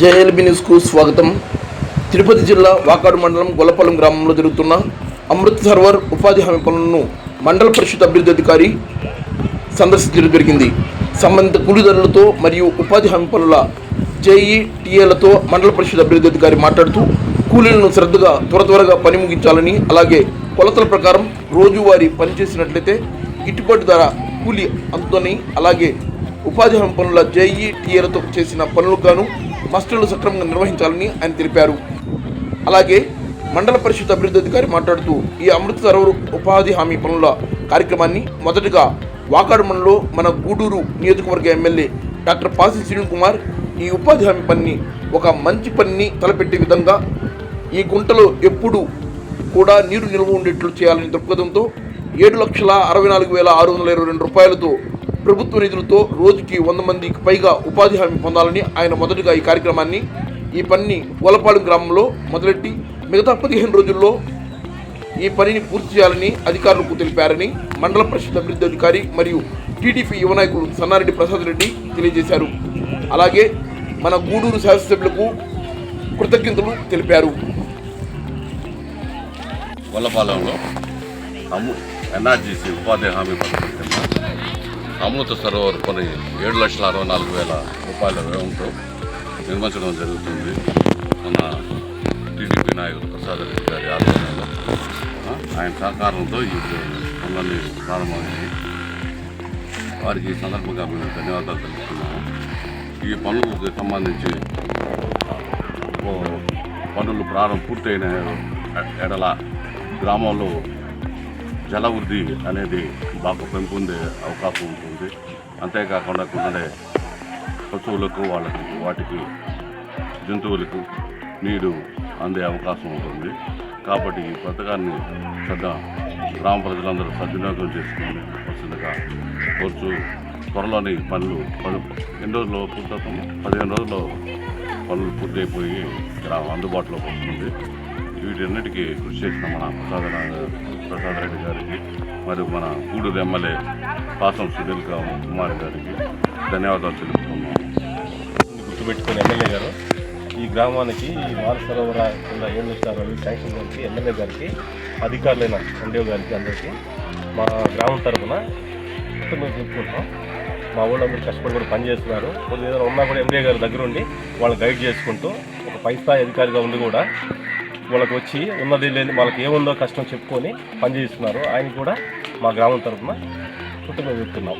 JLB న్యూస్కు స్వాగతం. తిరుపతి జిల్లా వాకాడు మండలం గొల్లపాలెం గ్రామంలో జరుగుతున్న అమృత్ సర్వర్ ఉపాధి హామీ పనులను మండల పరిషత్ అభివృద్ధి అధికారి సందర్శించడం జరిగింది. సంబంధిత కూలీదారులతో మరియు ఉపాధి హామీ పనుల జేఈటీఏలతో మండల పరిషత్ అభివృద్ధి అధికారి మాట్లాడుతూ కూలీలను శ్రద్ధగా త్వర త్వరగా పని ముగించాలని అలాగే కొలతల ప్రకారం రోజువారీ పని చేసినట్లయితే గిట్టుబాటు ధర కూలీ అందుతని అలాగే ఉపాధి హామీ పనుల జేఈటీఏలతో చేసిన పనులకు గాను మస్టర్లు సక్రమంగా నిర్వహించాలని ఆయన తెలిపారు. అలాగే మండల పరిషత్ అభివృద్ధి అధికారి మాట్లాడుతూ ఈ అమృత సరోవర్ ఉపాధి హామీ పనుల కార్యక్రమాన్ని మొదటగా వాకాడు మండలంలో మన గూడూరు నియోజకవర్గ ఎమ్మెల్యే డాక్టర్ పాసి శ్రీను కుమార్ ఈ ఉపాధి హామీ పనిని ఒక మంచి పనిని తలపెట్టే విధంగా ఈ గుంటలో ఎప్పుడు కూడా నీరు నిల్వ ఉండేట్లు చేయాలని దృక్పథంతో ఏడు లక్షల అరవై నాలుగు వేల ఆరు వందల ఇరవై రెండు రూపాయలతో ప్రభుత్వ నిధులతో రోజుకి వంద మందికి పైగా ఉపాధి హామీ పొందాలని ఆయన మొదటగా ఈ కార్యక్రమాన్ని ఈ పనిని గోలపాలెం గ్రామంలో మొదలెట్టి మిగతా పదిహేను రోజుల్లో ఈ పనిని పూర్తి చేయాలని అధికారులకు తెలిపారని మండల పరిషత్ అభివృద్ధి అధికారి మరియు టీడీపీ యువ నాయకులు సన్నారెడ్డి ప్రసాద్ రెడ్డి తెలియజేశారు. అలాగే మన గూడూరు శాసనసభ్యులకు కృతజ్ఞతలు తెలిపారు. గొల్లపాలెంలో ఎన్ఆర్జీసీ ఉపాధి హామీ పథకం అమృత సరోవర్ పని ఏడు లక్షల అరవై నాలుగు వేల రూపాయల వ్యయంతో నిర్మించడం జరుగుతుంది మన టీడీపీ నాయకుడు ప్రసాద్ రెడ్డి గారి ఆధ్వర్యంలో. ఆయన సహకారంతో ఈ పనులన్నీ ప్రారంభమైంది. వారికి ఈ సందర్భంగా మేము ధన్యవాదాలు తెలుపుతున్నాము. ఈ పనులకు సంబంధించి పనులు ప్రారంభం పూర్తయిన ఎడల గ్రామంలో జల వృద్ధి అనేది బాగా పెంపొందే అవకాశం ఉంటుంది. అంతేకాకుండా ఉండే పశువులకు వాళ్ళకి వాటికి జంతువులకు నీరు అందే అవకాశం ఉంటుంది. కాబట్టి ఈ పథకాన్ని పెద్ద గ్రామ ప్రజలందరూ సద్వినియోగం చేసుకుని వస్తుందిగా కోర్చు త్వరలోని పనులు ఎన్ని రోజుల్లో పూర్తవుతాము పదిహేను రోజుల్లో పనులు పూర్తయిపోయి గ్రామ అందుబాటులోకి వస్తుంది. వీటన్నిటికీ కృషి చేసిన మన ప్రసాద ప్రసాద్ రెడ్డి గారికి మరియు మన గూడూరు ఎమ్మెల్యే పాసం సుధీర్ కుమార్ గారికి ధన్యవాదాలు తెలుపుతున్నాము గుర్తుపెట్టుకుని ఎమ్మెల్యే గారు ఈ గ్రామానికి ఈ మాల సరోవర కింద ఏడు లక్షల శాంక్షన్ గారికి ఎమ్మెల్యే గారికి అధికారులైన ఎండిఓ గారికి అందరికీ మా గ్రామం తరఫున మేము చెప్పుకుంటాం మా ఊళ్ళందరూ కష్టపడి కూడా పనిచేస్తున్నారు. కొద్దిగా ఏదైనా ఉన్నా కూడా ఎండిఓ గారి దగ్గర ఉండి వాళ్ళని గైడ్ చేసుకుంటూ ఒక పైసా అధికారిగా ఉండి కూడా వాళ్ళకి వచ్చి ఉన్నది లేని వాళ్ళకి ఏముందో కష్టం చెప్పుకొని పనిచేస్తున్నారు. ఆయన కూడా మా గ్రామం తరఫున కుటుంబం చెప్తున్నాం